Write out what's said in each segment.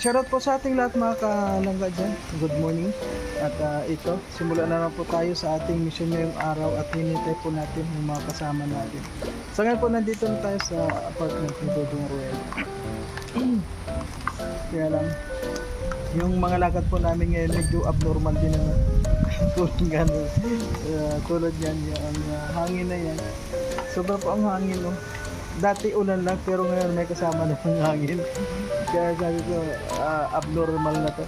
Shoutout po sa ating lahat mga kalangga dyan. Good morning. At uh, ito, simula na naman po tayo sa ating mission ngayong araw at hinintay po natin yung mga kasama natin. Sa ngayon po, nandito na tayo sa apartment ni Dodong Ruel. Kaya lang, yung mga lakad po namin ngayon medyo abnormal din naman. tulad nga, uh, tulad yan, yung uh, hangin na yan. Sobra po ang hangin, no. Dati ulan lang, pero ngayon may kasama na ng hangin. Kaya sabi ko, ah, abnormal na to.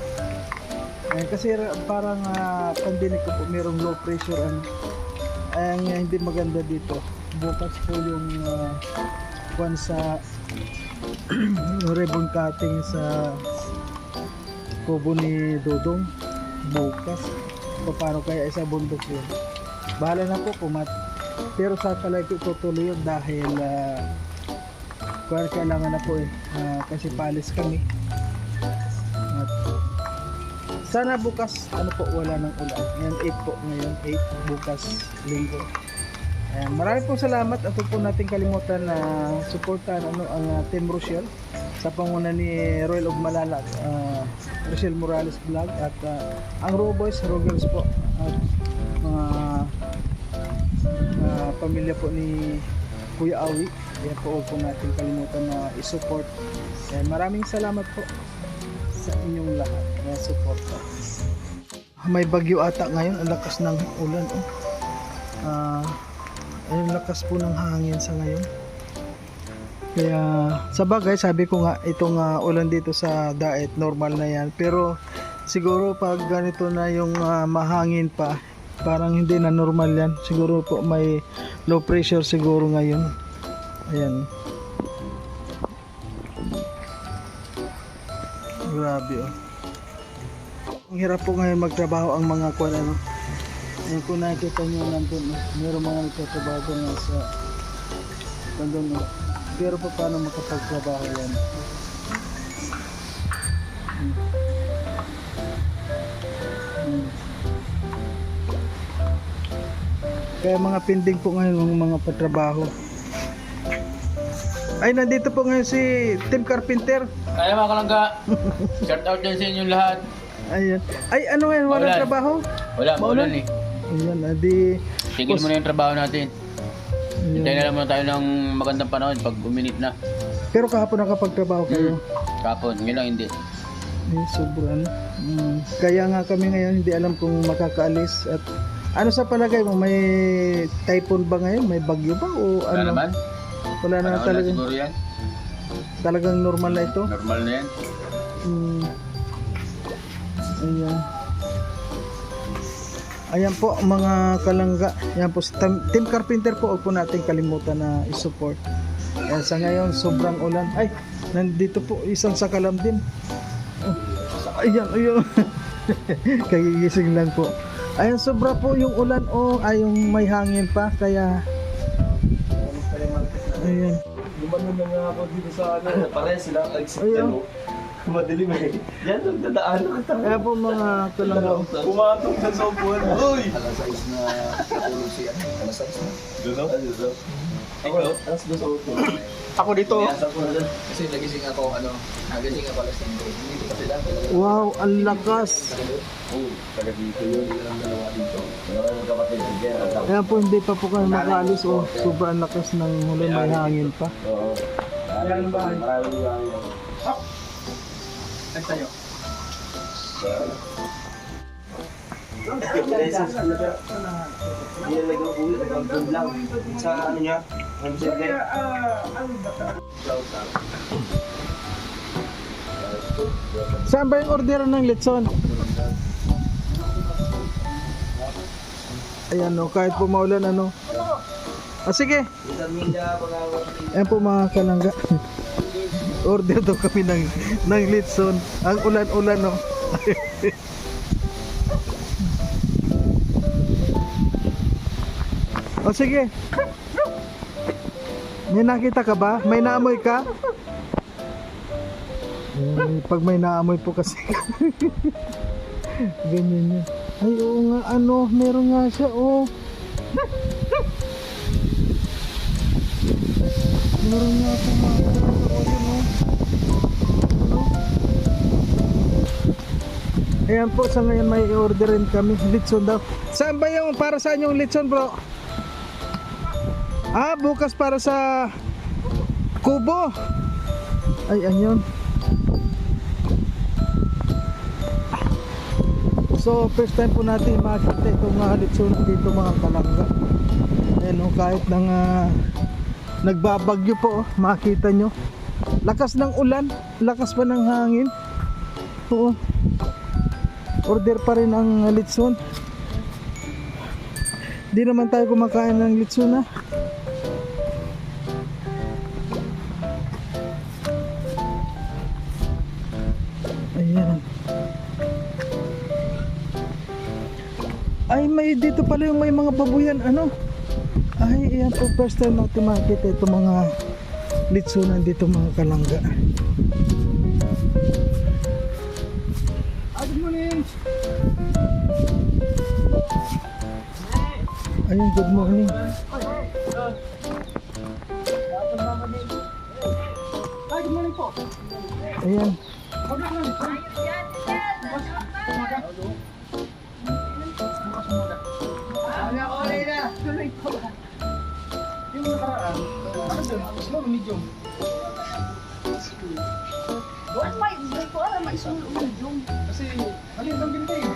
Eh, kasi ra- parang uh, pandemic ko po, mayroong low pressure. Ano. Ang hindi maganda dito. Bukas po yung uh, kwan sa yung ribbon cutting sa kubo ni Dodong. Bukas. O paano kaya isa bundok yun. Bahala na po kumat. Pero sa palagi ko tutuloy yun dahil uh, kaya kailangan na po eh. Ah, kasi palis kami. At sana bukas ano po wala ng ulan. Ngayon 8 po ngayon. 8 bukas linggo. Ayan, marami po salamat. At po natin kalimutan na suportahan ano, ang ah, Team Rochelle sa panguna ni Royal of Malala ah, Rochelle Morales Vlog. At ah, ang Raw Boys, Girls po. At mga ah, pamilya po ni Kuya Awi yan po huwag po natin kalimutan na i-support. Ayan, maraming salamat po sa inyong lahat na support po. may bagyo ata ngayon. Ang lakas ng ulan oh. Ah, ayun lakas po ng hangin sa ngayon. Kaya sa bagay sabi ko nga itong ah, ulan dito sa daet normal na yan. Pero siguro pag ganito na yung ah, mahangin pa parang hindi na normal yan. Siguro po may low pressure siguro ngayon ayan grabe oh ang hirap po ngayon magtrabaho ang mga kwan ano Ayun kung nakikita nyo nandun meron mga nagtatrabaho nga sa nandun oh. pero pa paano makapagtrabaho yan. Hmm. Kaya mga pending po ngayon ng mga patrabaho. Ay, nandito po ngayon si Tim Carpenter. Kaya mga kalangga, shout out din sa inyong lahat. Ayan. Ay, ano ngayon? Walang Maulan. trabaho? Wala, Maulan? eh. Ayan, adi. Tigil muna yung trabaho natin. Hintayin na lang muna tayo ng magandang panahon pag uminit na. Pero kahapon nakapagtrabaho kayo. Kapon, ngayon lang hindi. Ay, sobrang. Mm. Kaya nga kami ngayon hindi alam kung makakaalis at ano sa palagay mo may typhoon ba ngayon? May bagyo ba o Wala ano? naman. Wala na Panahon na talagang siguro yan. talagang normal na ito. Normal na yan. Mm. Ayan. Ayan po mga kalangga. Ayan po si Team Carpenter po. Huwag po natin kalimutan na i-support. Ayan, sa ngayon sobrang ulan. Ay, nandito po isang sakalam din. Ayan, ayan. Kagigising lang po. Ayan, sobra po yung ulan. Oh, ay yung may hangin pa. Kaya, ayan. Lumanon na nga ako dito sa ano, pare sila exit Ayun. yan oh. Madilim eh. Yan, nagdadaan ako tayo. Kaya po mga kalangga. Pumatok na sa upuan. Uy! Alas 6 na natulog siya. Alas 6 na. Gano? Ako, alas 2 sa upuan. Ako dito. Kasi nagising ako, ano, nagising ako alas 5. Hindi ko sila. Wow, ang lakas. Oh, taga dito yun. Ang dalawa dito. Dalawa ng kapatid. Kaya, Kaya po hindi pa po kayo makaalis o sobrang lakas ng huli may hangin pa. Oo. Maraming bahay. Maraming bahay. Nagtayo. Sige. Saan ba yung order ng litson? Ayan no, kahit pumaulan ano. O sige. Ayan po mga kalangga. Order daw kami ng, ng litson. Ang ulan-ulan no. o sige. May nakita ka ba? May naamoy ka? Eh, pag may naamoy po kasi. Ganyan yan. Ay, oo nga, ano, meron nga siya, oh. Meron nga po mga oh, yun? Ayan po, sa ngayon may orderin kami. Litson daw. Saan ba yung, para saan yung litson bro? Ah, bukas para sa kubo. Ay, ayun. So, first time po natin makita itong mga litson dito mga kalangga. Ayan o, kahit nang ah, nagbabagyo po, oh, makita nyo. Lakas ng ulan, lakas pa ng hangin. Oo. Order pa rin ang litson. Di naman tayo kumakain ng litson ha. May dito pala yung may mga babuyan. Ano? Ay, ayan po. First time natin makikita ito mga litsunan dito mga kalangga. Ah, good morning. Ayun, good morning. Ay, good morning po. Ayan. Yung nakaraan, ano dun? Small, medium. Buwan pa, hindi ko alam, may sulong yung. Kasi, maliit lang din kayo.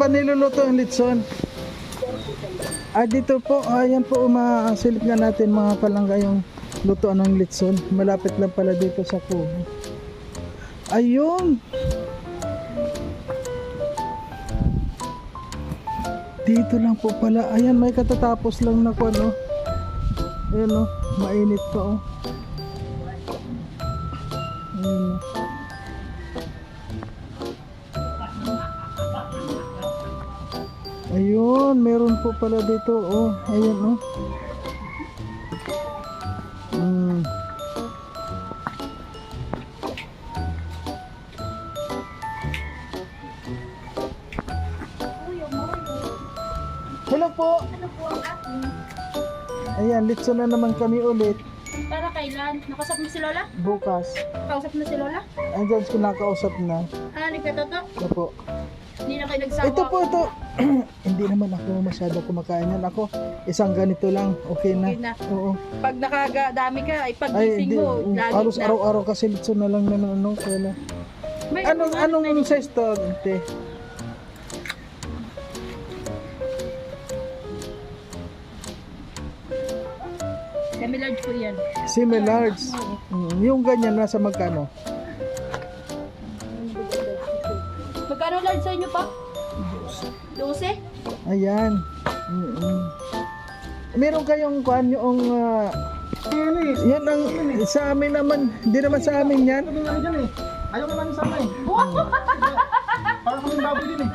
Ba niluluto ang litson? Ah, dito po, ayan po, masilip nga natin mga kalangga yung lutoan ng litson. Malapit lang pala dito sa kubo. Ayun! Dito lang po pala. Ayan, may katatapos lang na kung ano. Ayan o, mainit pa o. Ayun, meron po pala dito. Oh, ayun oh. Mm. Hello po. Ano po ang ating? Ayan, litso na naman kami ulit. Para kailan? Nakasap mo si Lola? Bukas. Kausap mo si Lola? Andyan, kinakausap na. Ah, nagkatoto? Ano po? Hindi na kayo nagsawa. Ito po, ito. Hindi naman ako masyado kumakain yan. Ako, isang ganito lang. Okay na. Okay na. Oo. Pag nakagadami ka, ay pagising mo, lagi aros na. araw-araw kasi litso na lang naman ano. Kaya na. May Anong, ano, anong size to, ate? Semi-large po yan. Semi-large. Mm, yung ganyan, nasa magkano? Magkano large sa inyo pa? 12? Ayan. Mm-mm. Meron kayong kuan yung uh, yan ang sa amin naman, hindi naman sa amin yan. Dyan eh. Ayaw naman sa amin. Para kami baboy din eh.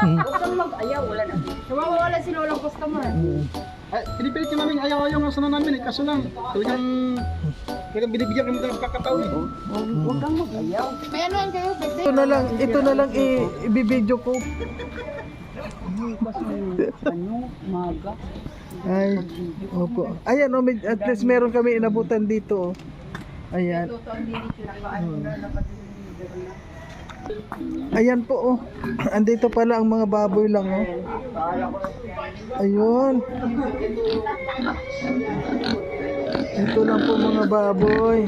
Huwag mag ayaw, wala na. Nawawala si Lolang customer. Mm. Ay, pinipilit ka namin, ayaw-ayaw nga sana namin eh. Kaso lang, talagang, talagang binibigyan kami ng pagkakataon eh. May ano yan kayo? Birthday? Ito na lang, ito na lang i- ibibidyo ko. Ay, opo. Ayan, oh, may- at least meron kami inabutan dito. Oh. Ayan. Ang. Ayan po oh. Andito pala ang mga baboy lang oh. Ayun. Ito lang po mga baboy.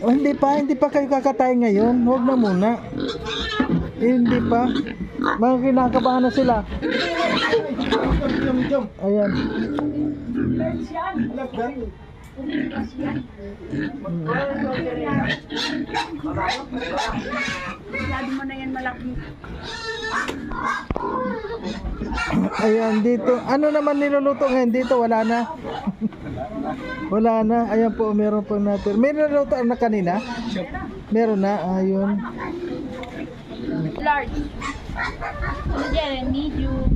Oh, hindi pa, hindi pa kayo kakatay ngayon. Huwag na muna. Hindi pa. Mga kinakabahan na sila. Ayan. Sabi mo na yan malaki. Ayan, dito. Ano naman niluluto ngayon dito? Wala na. Wala na. Ayan po, meron po natin. May niluluto na kanina? Meron na. Ayun. Large. Ano? Medium.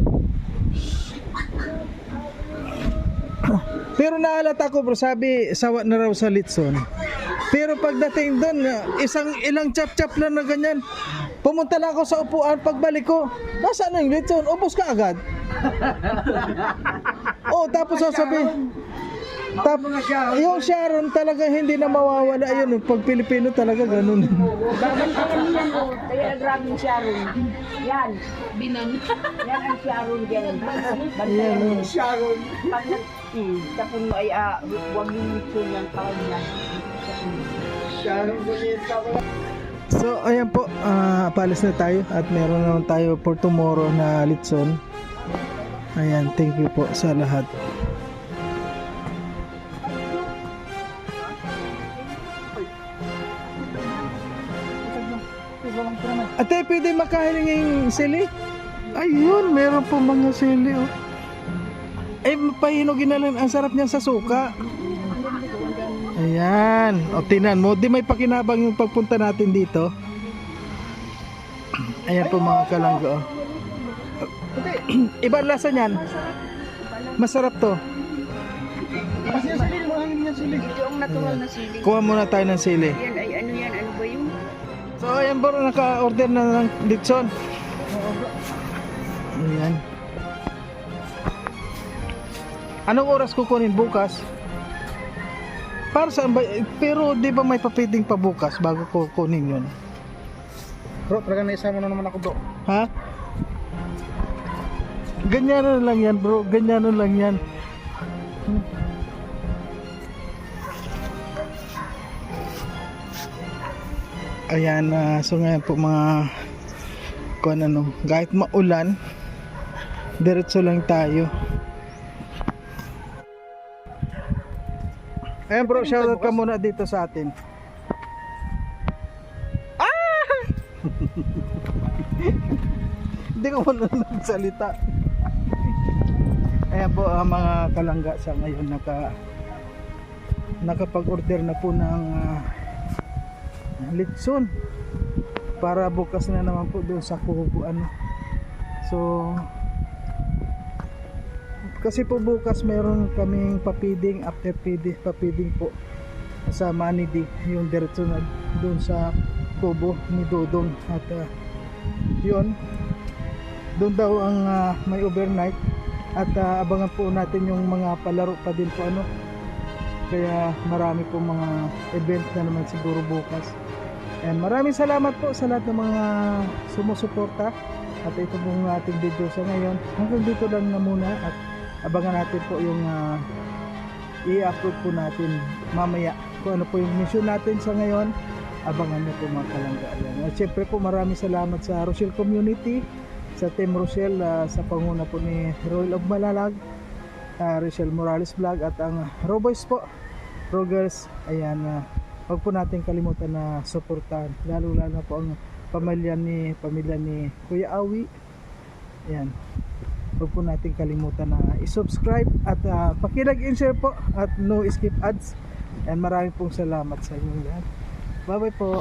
Pero naalata ko bro, sabi sawa na raw sa Litson. Pero pagdating doon, isang ilang chap-chap lang na ganyan. Pumunta lang ako sa upuan, pagbalik ko, nasaan na yung Litson? Ubus ka agad. oh, tapos sasabihin, Tap, yung Sharon talaga hindi na mawawala yun. Pag Pilipino talaga ganun. Kaya grabing Sharon. Yan. Binang. Yan ang Sharon dyan. Yan, oh. Sharon. Pag nag... Hmm. Tapos mo ay ah, huwag yung mitsun ng tawag na. So, ayan po, ah, palis na tayo at meron naman tayo for tomorrow na litson. Ayan, thank you po sa lahat. Ate, pwede makahiling yung sili? Ayun, meron po mga sili oh. Ay, pahinugin na lang. Ang sarap niya sa suka. Ayan. O, tinan mo. Di may pakinabang yung pagpunta natin dito. Ayan po mga kalanggo. Iba ang lasa niyan. Masarap to. Yung natural na sili. Kuha muna tayo ng sili. Yan ay ano yan? Ano ba yung? So, ayan bro. Naka-order na ng Ditson. Ayan. Anong oras kukunin bukas? Para saan ba? Pero di ba may papiting pa bukas bago ko kunin yun? Bro, talaga naisama na naman ako bro. Ha? Ganyan lang yan bro, ganyan lang yan. Hmm. Ayan, ah, so ngayon po mga kung ano, kahit maulan, diretso lang tayo. Ayan bro, shoutout ka muna dito sa atin. Hindi ko muna nagsalita. Ayan po ang mga kalangga sa ngayon naka nakapag-order na po ng ah, litson para bukas na naman po doon sa kubo ano. So kasi po bukas meron kaming papiding after feeding, papiding po sa Manidi yung diretso na doon sa kubo ni Dodong. At ah, yun doon daw ang ah, may overnight. At ah, abangan po natin yung mga palaro pa din po ano. Kaya marami po mga event na naman siguro bukas. And maraming salamat po sa lahat ng mga sumusuporta. At ito pong ating video sa ngayon. Hanggang dito lang na muna at abangan natin po yung ah, i-upload po natin mamaya kung ano po yung mission natin sa ngayon. Abangan nyo po mga kalangga. Ayan. at syempre po maraming salamat sa Rochelle Community sa Team Rochelle ah, sa panguna po ni Royal of Malalag uh, Rochelle Morales Vlog at ang Roboys po Rogers. Ayan uh, huwag po natin kalimutan na suportahan lalo lalo po ang pamilya ni pamilya ni Kuya Awi. Ayan huwag po natin kalimutan na i-subscribe at uh, pakilag and share po at no skip ads. And marami pong salamat sa inyong lahat. Bye bye po